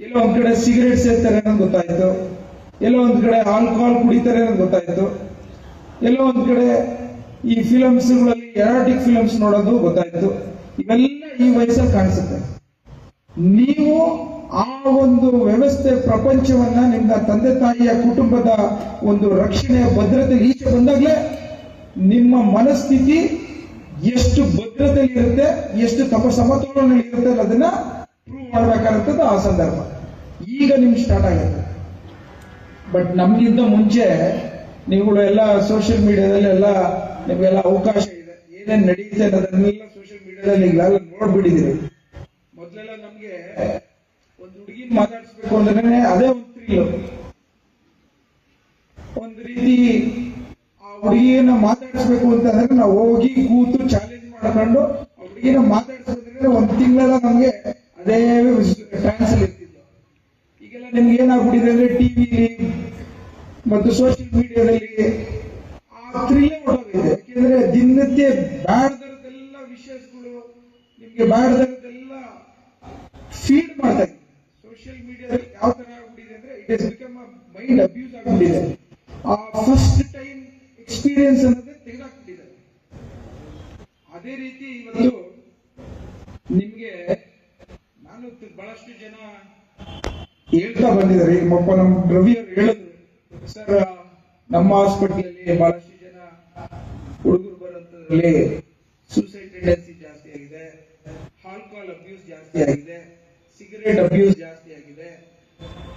ಎಲ್ಲೋ ಒಂದ್ ಕಡೆ ಸಿಗರೇಟ್ ಸೇರ್ತಾರೆ ಅನ್ನೋದು ಗೊತ್ತಾಯ್ತು. ಎಲ್ಲೋ ಒಂದ್ ಕಡೆ ಆಲ್ಕೋಹಾಲ್ ಕುಡಿತಾರೆ ಅನ್ನೋದು ಗೊತ್ತಾಯ್ತು. ಎಲ್ಲೋ ಒಂದ್ ಕಡೆ ಈ ಫಿಲಮ್ಸ್ಗಳಲ್ಲಿ ಎರಾಟಿಕ್ ಫಿಲಮ್ಸ್ ನೋಡೋದು ಗೊತ್ತಾಯ್ತು. ಇವೆಲ್ಲ ಈ ವಯಸ್ಸಲ್ಲಿ ಕಾಣಿಸುತ್ತೆ. ನೀವು ಆ ಒಂದು ವ್ಯವಸ್ಥೆ, ಪ್ರಪಂಚವನ್ನ ನಿಮ್ಮ ತಂದೆ ತಾಯಿಯ ಕುಟುಂಬದ ಒಂದು ರಕ್ಷಣೆ ಭದ್ರತೆ ಈಚೆ ಬಂದಾಗ್ಲೇ ನಿಮ್ಮ ಮನಸ್ಥಿತಿ ಎಷ್ಟು ಭದ್ರತೆಯಲ್ಲಿ ಇರುತ್ತೆ ಎಷ್ಟು ತಪ ಸಮತೋಲನ ಇರುತ್ತೆ ಪ್ರೂವ್ ಮಾಡ್ಬೇಕಾಗುತ್ತದೆ ಆ ಸಂದರ್ಭ. ಈಗ ನಿಮ್ಗೆ ಸ್ಟಾರ್ಟ್ ಆಗುತ್ತೆ. ಬಟ್ ನಮ್ಗಿಂತ ಮುಂಚೆ ನೀವುಗಳು ಎಲ್ಲ ಸೋಷಿಯಲ್ ಮೀಡಿಯಾದಲ್ಲಿ ಎಲ್ಲ ನಿಮ್ಗೆಲ್ಲ ಅವಕಾಶ ಇದೆ. ಏನೇನ್ ನಡೀತೆ ಅನ್ನೋದನ್ನೆಲ್ಲ ಸೋಷಿಯಲ್ ಮೀಡಿಯಾದಲ್ಲಿ ಈಗಲೆಲ್ಲ ನೋಡ್ಬಿಟ್ಟಿದ್ದೀರಿ. ಮೊದಲೆಲ್ಲ ನಮ್ಗೆ ಒಂದು ಹುಡುಗಿನ ಮಾತಾಡಿಸ್ಬೇಕು ಅಂದ್ರೆ ಅದೇ ಒಂದು ಥ್ರಿಲ್ ಒಂದು ರೀತಿ ಆ ಹುಡುಗಿಯನ್ನ ಮಾತಾಡಿಸ್ಬೇಕು ಅಂತಂದ್ರೆ ನಾವು ಹೋಗಿ ಕೂತು ಚಾಲೆಂಜ್ ಮಾಡ್ಕೊಂಡು ಆ ಹುಡುಗಿನ ಮಾತಾಡಿಸ್ಬೇಕಂದ್ರೆ ಒಂದ್ ತಿಂಗಳೆಲ್ಲ ನಮ್ಗೆ ಅದೇ ಫ್ಯಾನ್ಸ್ ಅಲ್ಲಿ ಈಗೆಲ್ಲ ನಿಮ್ಗೆ ಏನಾಗ್ಬಿಟ್ಟಿದೆ ಅಂದ್ರೆ ಟಿವಿಲಿ ಮತ್ತು ಸೋಷಿಯಲ್ ಮೀಡಿಯಾದಲ್ಲಿ ಆ ಥ್ರಿಲ್ಲೇ ಹೊರಟೋಗಿದೆ ಯಾಕೆಂದ್ರೆ ದಿನನಿತ್ಯ ಬ್ಯಾಡದರದೆಲ್ಲ ವಿಷಯಗಳು ನಿಮ್ಗೆ ಬ್ಯಾಡದರದೆಲ್ಲ ಫೀಡ್ ಮಾಡ್ತಾ ಇದೆ. ಸೋಷಿಯಲ್ ಮೀಡಿಯಾದಲ್ಲಿ ಯಾವ ತರ ಆಗ್ಬಿಟ್ಟಿದೆ ಅಂದ್ರೆ it is become mind abuse ಆಗ್ಬಿಟ್ಟಿದೆ. ಆ ಫಸ್ಟ್ ಟೈಮ್ ಎಕ್ಸ್ಪೀರಿಯನ್ಸ್ ಅನ್ನೋದೇ ತೆಗೆದಾಕ್ಬಿಟ್ಟಿದೆ. ಅದೇ ರೀತಿ ಇವತ್ತು ನಿಮ್ಗೆ ನಾನು ತ- ಜನ ಹೇಳ್ತಾ ಬಂದಿದ್ದಾರೆ. ಒಬ್ಬ ನಮ್ಮ ರವಿ ಹೇಳಿದ್ರು, ಸರ್, ನಮ್ಮ ಹಾಸ್ಪಿಟಲ್ ಅಲ್ಲಿ ಬಹಳಷ್ಟು ಜನ ಹುಡುಗರು ಬರೋದ್ರಲ್ಲಿ ಸೂಸೈಡ್ ಟೆಂಡೆನ್ಸಿ ಜಾಸ್ತಿ ಆಗಿದೆ. ಆಲ್ಕೋಹಾಲ್ ಅಬ್ಯೂಸ್ ಜಾಸ್ತಿ ಆಗಿದೆ. ಸಿಗರೇಟ್ ಅಬ್ಯೂಸ್ ಜಾಸ್ತಿ ಆಗಿದೆ.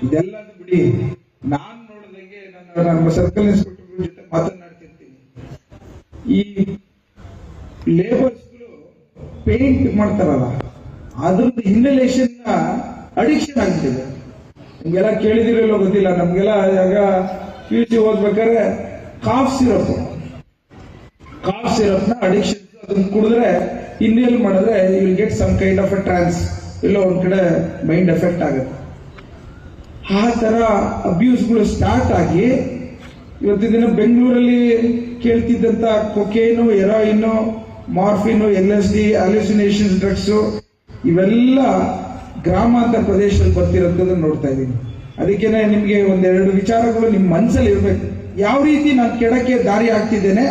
ಇದೆಲ್ಲ ಬಿಡಿ, ನಾನ್ ನೋಡಿದಂಗೆ ನಾನು ನಮ್ಮ ಸರ್ಕಲ್ ಇನ್ಸ್ಪೆಕ್ಟರ್ ಜೊತೆ ಮಾತನಾಡ್ತಿರ್ತೀನಿ. ಈ ಲೇಬರ್ಸ್ಗಳು ಪೇಂಟ್ ಮಾಡ್ತಾರಲ್ಲ ಅದ್ರದ್ದು ಇನ್ಹಲೇಷನ್ ಅಡಿಕ್ಷನ್ ಆಗ್ತಿದೆ. ನಿಮ್ಗೆಲ್ಲ ಕೇಳಿದಿರಲ್ಲೋ ಗೊತ್ತಿಲ್ಲ, ನಮ್ಗೆಲ್ಲ ಆಗ ಪಿ ಯು ಸಿ ಓದ್ಬೇಕಾದ್ರೆ ಕಾಫ್ ಸಿರಪ್ ಕಾಫ್ ಸಿರಪ್ನ ಅಡಿಕ್ಷನ್ ಅದನ್ನ ಕುಡಿದ್ರೆ ಇನ್ನೇಲ್ ಮಾಡಿದ್ರೆ you will get some kind of a trance ಎಲ್ಲೋ ಒಂದ್ ಕಡೆ ಮೈಂಡ್ ಎಫೆಕ್ಟ್ ಆಗುತ್ತೆ. ಆ ತರ ಅಬ್ಯೂಸ್ಗಳು ಸ್ಟಾರ್ಟ್ ಆಗಿ ಇವತ್ತಿನ ದಿನ ಬೆಂಗಳೂರಲ್ಲಿ ಕೇಳ್ತಿದ್ದಂತ cocaine heroin morphine L S D hallucination drugs ಇವೆಲ್ಲ ಗ್ರಾಮಾಂತರ ಪ್ರದೇಶದಲ್ಲಿ ಬರ್ತಿರೋದನ್ನ ನೋಡ್ತಾ ಇದ್ದೀನಿ. ಅದಕ್ಕೇನೆ ನಿಮಗೆ ಒಂದೆರಡು ವಿಚಾರಗಳು ನಿಮ್ಮ ಮನಸ್ಸಲ್ಲಿ ಇರಬೇಕು. ಯಾವ ರೀತಿ ನಾನು ಕೆಡಕ್ಕೆ ದಾರಿ ಆಗ್ತಿದ್ದೇನೆ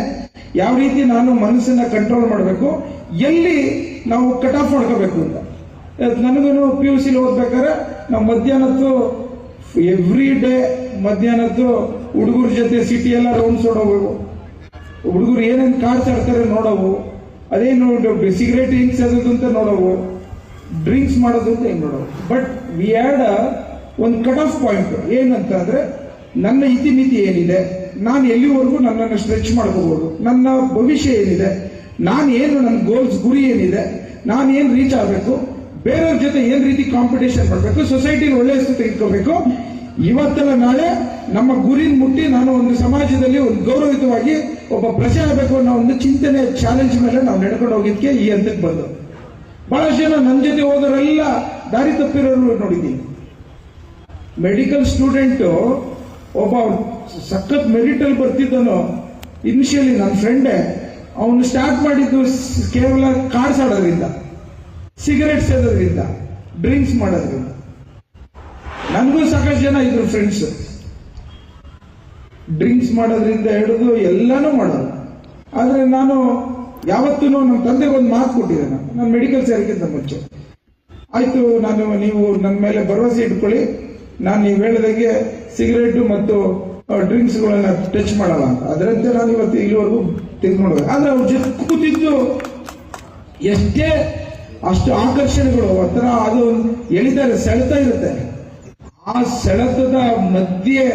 ಯಾವ ರೀತಿ ನಾನು ಮನಸ್ಸನ್ನ ಕಂಟ್ರೋಲ್ ಮಾಡಬೇಕು, ಎಲ್ಲಿ ನಾವು ಕಟ್ ಆಫ್ ಮಾಡ್ಕೋಬೇಕು ಅಂತ. ನನಗೂ ಪಿ ಯು ಸಿಲಿ ಓದ್ಬೇಕಾದ್ರೆ ನಾವು ಮಧ್ಯಾಹ್ನದ್ದು ಎವ್ರಿ ಡೇ ಮಧ್ಯಾಹ್ನದ್ದು ಹುಡುಗರ ಜೊತೆ ಸಿಟಿ ಎಲ್ಲ ರೌಂಡ್ಸ್ ಓಡೋಗು ಹುಡುಗರು ಏನೇನು ಕಾರ್ ಆಡ್ತಾರೆ ನೋಡೋವು. ಅದೇನು ಸಿಗರೇಟ್ ಹಿಂಗ್ಸ್ ಅಂತ ನೋಡವು. ಡ್ರಿಂಕ್ಸ್ ಮಾಡೋದು ಅಂತ ಹೆಂಗ್ ಮಾಡೋದು? ಬಟ್ ವಿ ಹ್ಯಾಡ್ ಒಂದು ಕಟ್ ಆಫ್ ಪಾಯಿಂಟ್ ಏನಂತ ಅಂದ್ರೆ ನನ್ನ ಇತಿಮಿತಿ ಏನಿದೆ, ನಾನು ಎಲ್ಲಿವರೆಗೂ ನನ್ನನ್ನು ಸ್ಟ್ರೆಚ್ ಮಾಡ್ಕೋಬಹುದು, ನನ್ನ ಭವಿಷ್ಯ ಏನಿದೆ, ನಾನು ಏನು ನನ್ನ ಗೋಲ್ಸ್ ಗುರಿ ಏನಿದೆ, ನಾನು ಏನು ರೀಚ್ ಆಗಬೇಕು, ಬೇರೆಯವ್ರ ಜೊತೆ ಏನ್ ರೀತಿ ಕಾಂಪಿಟೇಷನ್ ಮಾಡಬೇಕು ಸೊಸೈಟಿನ ಒಳ್ಳೆ ಹೆಸರು ತೆಗೆದುಕೋಬೇಕು. ಇವತ್ತಲ್ಲ ನಾಳೆ ನಮ್ಮ ಗುರಿನ ಮುಟ್ಟಿ ನಾನು ಒಂದು ಸಮಾಜದಲ್ಲಿ ಒಂದು ಗೌರವಯುತವಾಗಿ ಒಬ್ಬ ಪ್ರಜೆ ಆಗಬೇಕು ಅನ್ನೋ ಒಂದು ಚಿಂತನೆ ಚಾಲೆಂಜ್ ಮೇಲೆ ನಾವು ನಡ್ಕೊಂಡು ಹೋಗಿದ್ಕೆ ಈ ಹಂತಕ್ಕೆ ಬಂದು. ಬಹಳಷ್ಟು ಜನ ನನ್ನ ಜೊತೆ ಹೋದವರೆಲ್ಲ ದಾರಿ ತಪ್ಪಿರೋರು ನೋಡಿದ್ದೀನಿ. ಮೆಡಿಕಲ್ ಸ್ಟೂಡೆಂಟ್ ಒಬ್ಬ ಸಖತ್ ಮೆರಿಟ್ ಅಲ್ಲಿ ಬರ್ತಿದ್ದನು ಇನಿಷಿಯಲಿ ನನ್ನ ಫ್ರೆಂಡೇ ಅವನು ಸ್ಟಾರ್ಟ್ ಮಾಡಿದ್ದು ಕೇವಲ ಕಾರ್ಡ್ಸ್ ಆಡೋದ್ರಿಂದ ಸಿಗರೇಟ್ ಸೇದೋದ್ರಿಂದ ಡ್ರಿಂಕ್ಸ್ ಮಾಡೋದ್ರಿಂದ. ನನಗೂ ಸಾಕಷ್ಟು ಜನ ಇದ್ರು ಫ್ರೆಂಡ್ಸ್ ಡ್ರಿಂಕ್ಸ್ ಮಾಡೋದ್ರಿಂದ ಹಿಡಿದು ಎಲ್ಲಾನು ಮಾಡೋದು. ಆದರೆ ನಾನು ಯಾವತ್ತೂ ನಮ್ಮ ತಂದೆಗೆ ಒಂದು ಮಾತು ಕೊಟ್ಟಿದ್ದೆ ನಾನು. ನಾನು ಮೆಡಿಕಲ್ ಸೇರಿಕ್ಕಿಂತ ಮುಂಚೆ. ಆಯಿತು, ನಾನು ನೀವು ನನ್ನ ಮೇಲೆ ಭರವಸೆ ಇಟ್ಕೊಳ್ಳಿ. ನಾನು ನೀವು ಹೇಳಿದಂಗೆ ಸಿಗರೇಟು ಮತ್ತು ಡ್ರಿಂಕ್ಸ್ಗಳನ್ನ ಟಚ್ ಮಾಡಲ್ಲ ಅಂತ. ಅದರಂತೆ ನಾನು ಇವತ್ತು ಇಲ್ಲಿವರೆಗೂ ತೆಗೆದುಕೊಂಡು ಆದರೆ ಅವ್ರು ಜೊತೆ ಕೂತಿದ್ದು ಎಷ್ಟೇ ಅಷ್ಟು ಆಕರ್ಷಣೆಗಳು ಒಂಥರ ಅದು ಎಳಿತಾರೆ, ಸೆಳೆತ ಇರುತ್ತೆ. ಆ ಸೆಳೆತದ ಮಧ್ಯೆ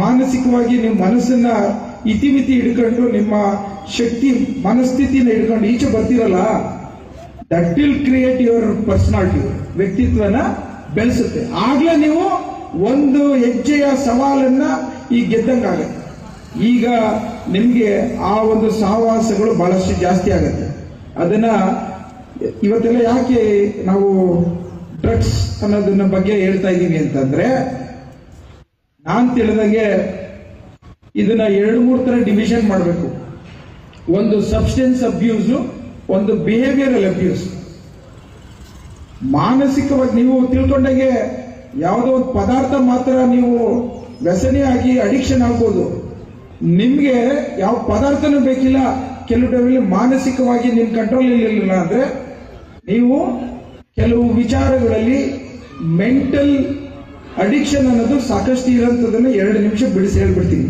ಮಾನಸಿಕವಾಗಿ ನಿಮ್ಮ ಮನಸ್ಸನ್ನ ಇತಿಮಿತಿ ಹಿಡ್ಕೊಂಡು ನಿಮ್ಮ ಶಕ್ತಿ, ಮನಸ್ಥಿತಿನ ಹಿಡ್ಕೊಂಡು ಈಚೆ ಬರ್ತಿರಲ್ಲ that will create your personality ವ್ಯಕ್ತಿತ್ವನ ಬೆಳೆಸುತ್ತೆ. ಆಗ್ಲೇ ನೀವು ಒಂದು ಹೆಜ್ಜೆಯ ಸವಾಲನ್ನ ಈಗ ಗೆದ್ದಂಗಾಗತ್ತೆ. ಈಗ ನಿಮ್ಗೆ ಆ ಒಂದು ಸಹವಾಸಗಳು ಬಹಳಷ್ಟು ಜಾಸ್ತಿ ಆಗತ್ತೆ. ಅದನ್ನ ಇವತ್ತೆಲ್ಲ ಯಾಕೆ ನಾವು ಡ್ರಗ್ಸ್ ಅನ್ನೋದನ್ನ ಬಗ್ಗೆ ಹೇಳ್ತಾ ಇದ್ದೀವಿ ಅಂತಂದ್ರೆ, ನಾನ್ ತಿಳಿದಂಗೆ ಇದನ್ನ ಎರಡು, ಮೂರು ತರ ಡಿವಿಷನ್ ಮಾಡಬೇಕು. ಒಂದು ಸಬ್ಸ್ಟೆನ್ಸ್ ಅಬ್ಯೂಸ್ ಒಂದು ಬಿಹೇವಿಯರಲ್ ಅಬ್ಯೂಸ್ ಮಾನಸಿಕವಾಗಿ ನೀವು ತಿಳ್ಕೊಂಡಾಗೆ ಯಾವುದೋ ಒಂದು ಪದಾರ್ಥ ಮಾತ್ರ ನೀವು ವ್ಯಸನಿ ಆಗಿ ಅಡಿಕ್ಷನ್ ಆಗ್ಬೋದು. ನಿಮ್ಗೆ ಯಾವ ಪದಾರ್ಥನೂ ಬೇಕಿಲ್ಲ. ಕೆಲವು ಟೈಮಲ್ಲಿ ಮಾನಸಿಕವಾಗಿ ನಿಮ್ ಕಂಟ್ರೋಲ್ ಇರಲಿಲ್ಲ ಅಂದ್ರೆ ನೀವು ಕೆಲವು ವಿಚಾರಗಳಲ್ಲಿ ಮೆಂಟಲ್ ಅಡಿಕ್ಷನ್ ಅನ್ನೋದು ಸಾಕಷ್ಟು ಇರೋಂಥದ್ದನ್ನ ಎರಡು ನಿಮಿಷ ಬಿಡಿಸಿ ಹೇಳ್ಬಿಡ್ತೀನಿ.